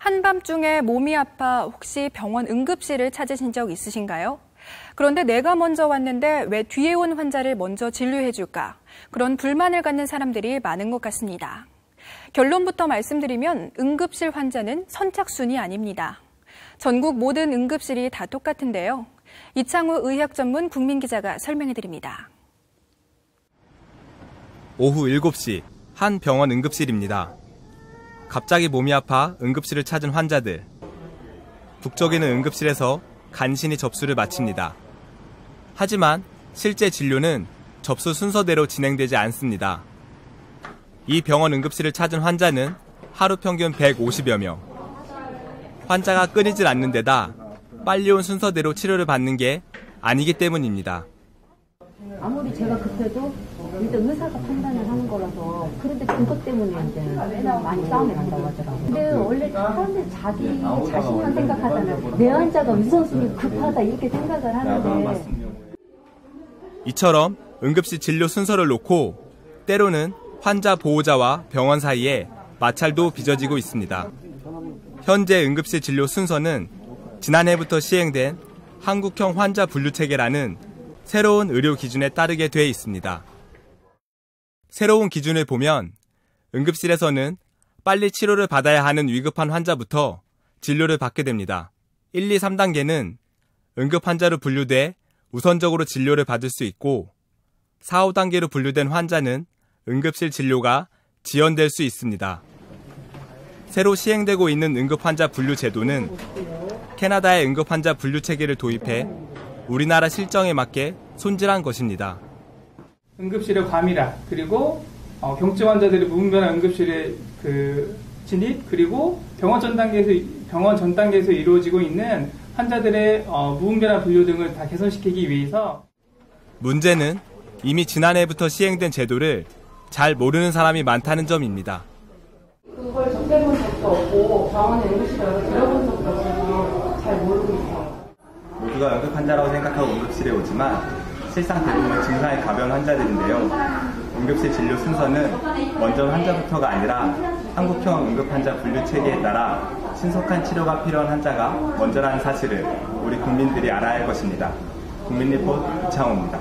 한밤중에 몸이 아파 혹시 병원 응급실을 찾으신 적 있으신가요? 그런데 내가 먼저 왔는데 왜 뒤에 온 환자를 먼저 진료해줄까? 그런 불만을 갖는 사람들이 많은 것 같습니다. 결론부터 말씀드리면 응급실 환자는 선착순이 아닙니다. 전국 모든 응급실이 다 똑같은데요. 이창우 의학 전문 국민 기자가 설명해 드립니다. 오후 7시 한 병원 응급실입니다. 갑자기 몸이 아파 응급실을 찾은 환자들. 북쪽에는 응급실에서 간신히 접수를 마칩니다. 하지만 실제 진료는 접수 순서대로 진행되지 않습니다. 이 병원 응급실을 찾은 환자는 하루 평균 150여 명. 환자가 끊이질 않는 데다 빨리 온 순서대로 치료를 받는 게 아니기 때문입니다. 아무리 제가 급해도 일단 의사가 판단을 하는 거라서 그런데 그것 때문에 이제 많이 싸움이 난다고 하더라고요. 근데 원래 사람들 자기 자신만 생각하잖아요. 내 환자가 우선순위 급하다 이렇게 생각을 하는데 이처럼 응급실 진료 순서를 놓고 때로는 환자 보호자와 병원 사이에 마찰도 빚어지고 있습니다. 현재 응급실 진료 순서는 지난해부터 시행된 한국형 환자 분류 체계라는 새로운 의료 기준에 따르게 돼 있습니다. 새로운 기준을 보면 응급실에서는 빨리 치료를 받아야 하는 위급한 환자부터 진료를 받게 됩니다. 1, 2, 3단계는 응급 환자로 분류돼 우선적으로 진료를 받을 수 있고 4, 5단계로 분류된 환자는 응급실 진료가 지연될 수 있습니다. 새로 시행되고 있는 응급 환자 분류 제도는 캐나다의 응급 환자 분류 체계를 도입해 우리나라 실정에 맞게 손질한 것입니다. 응급실의 과밀화 그리고 어, 경증 환자들의 무분별한 응급실의 그 진입 그리고 병원 전 단계에서 병원 전 단계에서 이루어지고 있는 환자들의 어, 무분별한 분류 등을 다 개선시키기 위해서 문제는 이미 지난해부터 시행된 제도를 잘 모르는 사람이 많다는 점입니다. 그걸 접해본 적도 없고 병원에 응급실에 들어본 적도 없어서 잘 모르고 있어요. 모두가 응급 환자라고 생각하고 응급실에 오지만 실상 대부분 증상이 가벼운 환자들인데요. 응급실 진료 순서는 먼저 환자부터가 아니라 한국형 응급 환자 분류 체계에 따라 신속한 치료가 필요한 환자가 먼저라는 사실을 우리 국민들이 알아야 할 것입니다. 국민리포트 이창호입니다.